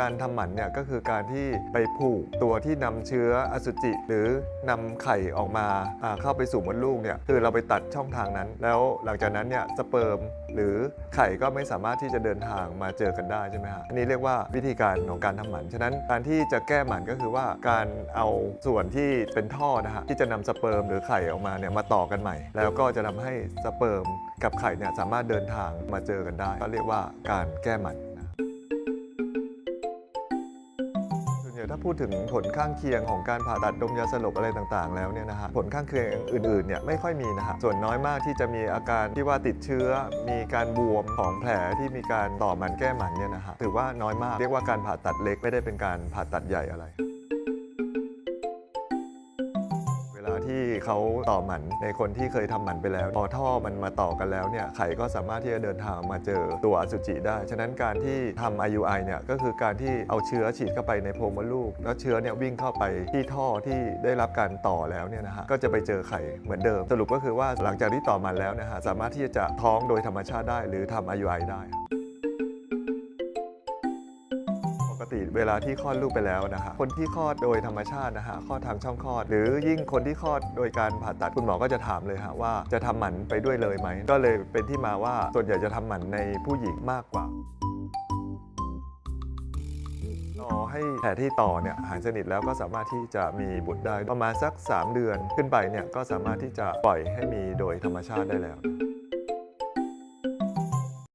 การทำหมันเนี่ยก็คือการที่ไปผูกตัวที่นำเชื้ออสุจิ หรือนำไข่ออกมาเข้าไปสู่มดลูกเนี่ยคือเราไปตัดช่องทางนั้น แล้วหลังจากนั้นเนี่ยสเปิร์มหรือไข่ก็ไม่สามารถที่จะเดินทางมาเจอกันได้ใช่ไหมฮะอันนี้เรียกว่าวิธีการของการทำหมัน ฉะนั้นการที่จะแก้หมันก็คือว่าการเอาส่วนที่เป็นท่อนะฮะที่จะนำสเปิร์มหรือไข่ออกมาเนี่ยมาต่อกันใหม่ แล้วก็จะทำให้สเปิร์มกับไข่เนี่ยสามารถเดินทางมาเจอกันได้ ก็เรียกว่าการแก้หมัน พูดถึงผลข้างเคียงของการผ่าตัดดมยาสลบอะไรต่างๆ แล้วเนี่ยนะฮะผลข้างเคียงอื่นๆเนี่ยไม่ค่อยมีนะฮะส่วนน้อยมากที่จะมีอาการที่ว่าติดเชื้อ มีการบวมของแผลที่มีการต่อมันแก้หมันเนี่ยนะฮะถือว่าน้อยมากเรียกว่าการผ่าตัดเล็กไม่ได้เป็นการผ่าตัดใหญ่อะไร ที่เขาต่อหมันในคนที่เคยทำหมันไปแล้ว พอท่อมันมาต่อกันแล้วเนี่ยไข่ก็สามารถที่จะเดินทางมาเจอตัวอสุจิได้ ฉะนั้นการที่ทำ IUI เนี่ยก็คือการที่เอาเชื้อฉีดเข้าไปในโพรงมดลูก แล้วเชื้อเนี่ยวิ่งเข้าไปที่ท่อที่ได้รับการต่อแล้วเนี่ยนะฮะก็จะไปเจอไข่เหมือนเดิม สรุปก็คือว่าหลังจากที่ต่อหมันแล้วนะฮะสามารถที่จะท้องโดยธรรมชาติได้ หรือทำ IUI ได้ กติเวลาที่คลอดลูกไปแล้วนะฮะคนที่คลอดโดยธรรมชาตินะฮะคลอดทางช่องคลอด หรือยิ่งคนที่คลอดโดยการผ่าตัดคุณหมอก็จะถามเลยฮะว่าจะทำหมันไปด้วยเลยไหมก็เลยเป็นที่มาว่าส่วนใหญ่จะทำหมันในผู้หญิงมากกว่ารอให้แผลที่ต่อเนี่ยหายสนิทแล้วก็สามารถที่จะมีบุตรได้ประมาณสัก 3 เดือนขึ้นไปเนี่ยก็สามารถที่จะปล่อยให้มีโดยธรรมชาติได้แล้ว